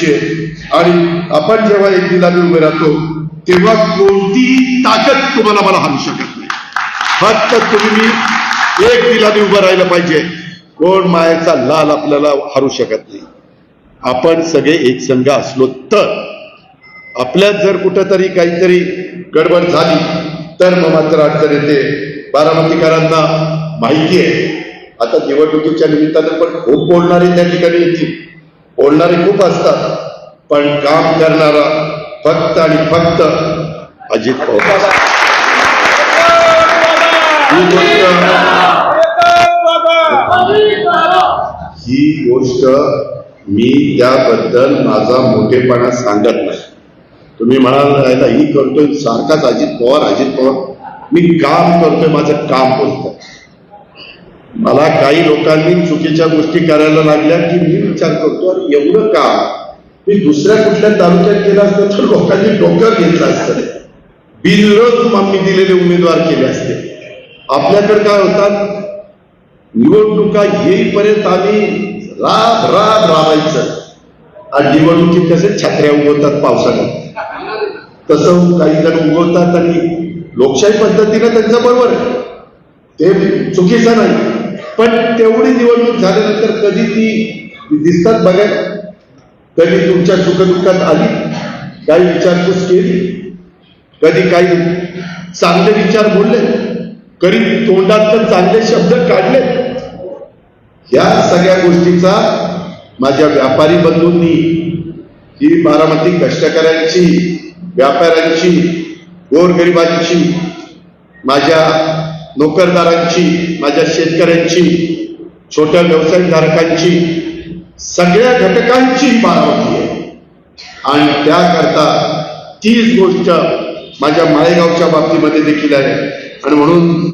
द्यायची आहे आणि आपण जेव्हा एक दिलाने उभे राहतो तेव्हा कोणतीही ताकद तुम्हाला मला हारू शकत नाही. फक्त तुम्ही एक दिलाने उभं राहिलं पाहिजे. कोण मायाचा लाल आपल्याला हरू शकत नाही. आपण सगळे एक संघ असलो तर. आपल्यात जर कुठंतरी काहीतरी गडबड झाली तर मग मात्र अडचण येते. बारामतीकरांना माहिती आहे. आता निवडणुकीच्या निमित्तानं पण खूप बोलणारे त्या ठिकाणी येतील. बोलणारे खूप असतात पण काम करणारा फक्त आणि फक्त अजित पवार. ही गोष्ट ही गोष्ट मी त्याबद्दल माझा मोठेपणा सांगत नाही. तुम्ही म्हणाल राहिला ही करतोय सारखाच अजित पवार अजित पवार. मी काम करतोय माझं काम बोलतोय मला काही लोकांनी चुकीच्या गोष्टी करायला लागल्या की मी विचार करतो आणि एवढं का? मी दुसऱ्या कुठल्या तालुक्यात केलं असतं तर लोकांनी डोकं घेतलं असतं. बिनविरोध आम्ही दिलेले उमेदवार केले असते. आपल्याकडे काय होतात? निवडणुका येईपर्यंत आम्ही राब राब राबायचं. आणि निवडणुकीत कसे छत्र्या उगवतात पावसाने. तसं काही जण उगवतात आणि लोकशाही पद्धतीनं त्यांचं बरोबर आहे. ते चुकीचं नाही. पण तेवढी निवडणूक झाल्यानंतर कधी ती दिसतात बघायला. कधी तुमच्या सुखदुःखात आली काही विचारपूस केली कधी काही चांगले विचार बोलले कधी तोंडात चांगले शब्द काढले. या सगळ्या गोष्टीचा माझ्या व्यापारी बंधूंनी ही बारामती कष्टकऱ्यांची व्यापाऱ्यांची गोरगरिबांची माझ्या नोकरदारांची माझ्या शेतकऱ्यांची छोट्या व्यवसायधारकांची सगळ्या घटकांची ही होती. आहे आणि त्याकरता तीच गोष्ट माझ्या माळेगावच्या बाबतीमध्ये देखील आहे. आणि म्हणून